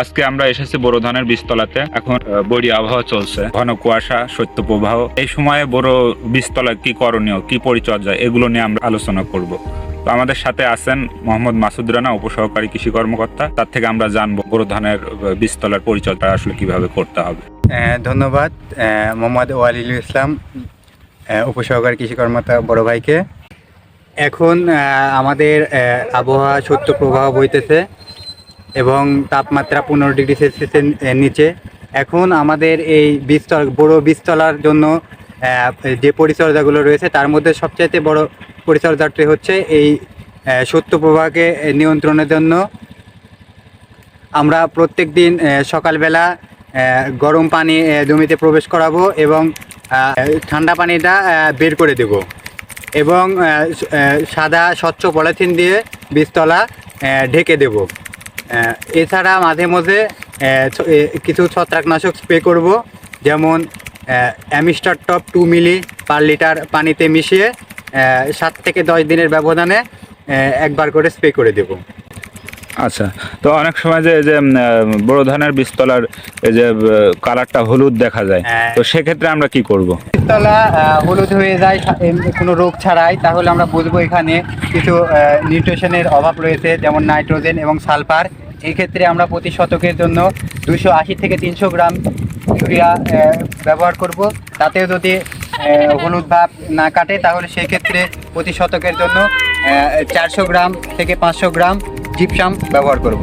আজকে আমরা এসেছি বড় ধানের বীজতলাতে। এখন বড়ি আবহাওয়া চলছে। ঘন কুয়াশা শৈত্য প্রবাহ। এই সময়ে বড় বীজতলা কি করণীয়, কি পরিচর্যা, এগুলো নিয়ে আমরা আলোচনা করব। তো আমাদের সাথে আছেন মোহাম্মদ মাসুদ রানা, উপসহকারী কৃষি কর্মকর্তা। তার থেকে আমরা জানব বড় ধানের বীজতলার পরিচর্যা আসলে কীভাবে করতে হবে। ধন্যবাদ। মোহাম্মদ ওয়ালিলুল ইসলাম উপসহকারী কৃষি কর্মকর্তা বড় ভাইকে। এখন আমাদের আবহাওয়া সত্য প্রবাহ বইতেছে। এবং তাপমাত্রা পনেরো ডিগ্রি সেলসিয়াসের নিচে। এখন আমাদের এই বীজতল বড় বীজতলার জন্য যে পরিচর্যাগুলো রয়েছে তার মধ্যে সবচাইতে বড় পরিচর্যাটি হচ্ছে এই আহ, সত্য প্রবাহকে নিয়ন্ত্রণের জন্য। আমরা প্রত্যেক দিন সকালবেলা গরম পানি জমিতে প্রবেশ করাবো এবং ঠান্ডা পানিটা বের করে দেব এবং সাদা স্বচ্ছ পলিথিন দিয়ে বীজতলা ঢেকে দেব। এছাড়া মাঝে এ, কিছু ছত্রাকনাশক স্প্রে করব যেমন Amistar top two milli per litre পানিতে মিশিয়ে সাত থেকে দশ দিনের ব্যবধানে একবার করে স্প্রে করে দেবো। আচ্ছা তো অনেক সময় যে যে বড় ধানের বীজতলার এই যে কালারটা হলুদ দেখা যায় হ্যাঁ। তো সেক্ষেত্রে আমরা কি করব? তলা হলুদ হয়ে যায় কোনো রোগ ছাড়াই তাহলে আমরা বুঝব এখানে কিছু নিউট্রিশনের অভাব রয়েছে যেমন নাইট্রোজেন এবং সালফার। এই ক্ষেত্রে আমরা প্রতি শতকের জন্য দুশো আশি থেকে তিনশো গ্রাম ইউরিয়া ব্যবহার করব। তাতেও যদি হলুদ ভাব না কাটে, তাহলে সেই ক্ষেত্রে প্রতি শতকের জন্য চারশো গ্রাম থেকে পাঁচশো গ্রাম জিপসাম ব্যবহার করব।